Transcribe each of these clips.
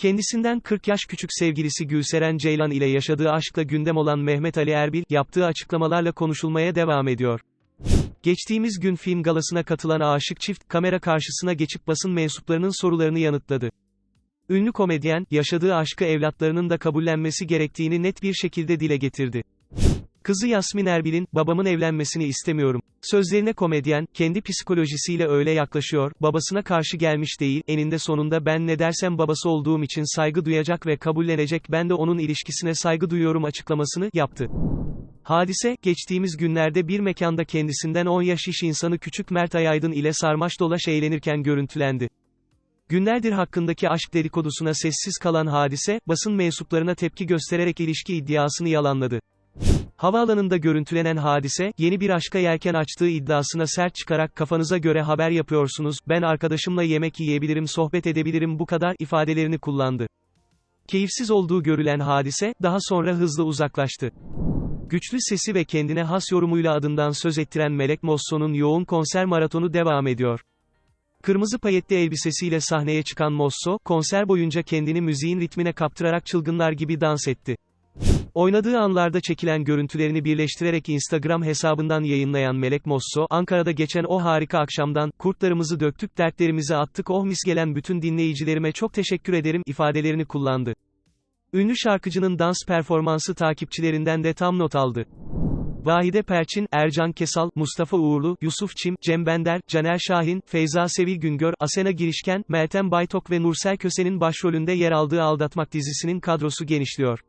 Kendisinden 40 yaş küçük sevgilisi Gülseren Ceylan ile yaşadığı aşkla gündem olan Mehmet Ali Erbil, yaptığı açıklamalarla konuşulmaya devam ediyor. Geçtiğimiz gün film galasına katılan aşık çift, kamera karşısına geçip basın mensuplarının sorularını yanıtladı. Ünlü komedyen, yaşadığı aşkı evlatlarının da kabullenmesi gerektiğini net bir şekilde dile getirdi. Kızı Yasmin Erbil'in, babamın evlenmesini istemiyorum. Sözlerine komedyen, kendi psikolojisiyle öyle yaklaşıyor, babasına karşı gelmiş değil, eninde sonunda ben ne dersem babası olduğum için saygı duyacak ve kabullenecek ben de onun ilişkisine saygı duyuyorum açıklamasını, yaptı. Hadise, geçtiğimiz günlerde bir mekanda kendisinden 10 yaş iş insanı küçük Mert Ayaydın ile sarmaş dolaş eğlenirken görüntülendi. Günlerdir hakkındaki aşk dedikodusuna sessiz kalan hadise, basın mensuplarına tepki göstererek ilişki iddiasını yalanladı. Havaalanında görüntülenen hadise, yeni bir aşka yelken açtığı iddiasına sert çıkarak kafanıza göre haber yapıyorsunuz, ben arkadaşımla yemek yiyebilirim sohbet edebilirim bu kadar ifadelerini kullandı. Keyifsiz olduğu görülen hadise, daha sonra hızlı uzaklaştı. Güçlü sesi ve kendine has yorumuyla adından söz ettiren Melek Mosso'nun yoğun konser maratonu devam ediyor. Kırmızı payetli elbisesiyle sahneye çıkan Mosso, konser boyunca kendini müziğin ritmine kaptırarak çılgınlar gibi dans etti. Oynadığı anlarda çekilen görüntülerini birleştirerek Instagram hesabından yayınlayan Melek Mosso, Ankara'da geçen o harika akşamdan, kurtlarımızı döktük dertlerimizi attık oh mis gelen bütün dinleyicilerime çok teşekkür ederim ifadelerini kullandı. Ünlü şarkıcının dans performansı takipçilerinden de tam not aldı. Vahide Perçin, Ercan Kesal, Mustafa Uğurlu, Yusuf Çim, Cem Bender, Caner Şahin, Feyza Sevil Güngör, Asena Girişken, Meltem Baytok ve Nursel Köse'nin başrolünde yer aldığı Aldatmak dizisinin kadrosu genişliyor.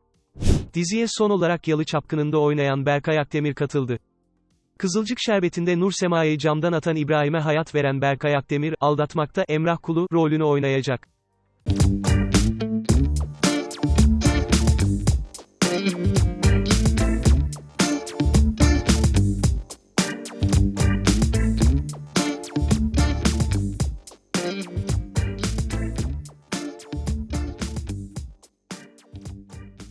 Diziye son olarak Yalı Çapkını'nda oynayan Berkay Akdemir katıldı. Kızılcık Şerbeti'nde Nur Sema'yı camdan atan İbrahim'e hayat veren Berkay Akdemir, Aldatmak'ta Emrah Kulu rolünü oynayacak.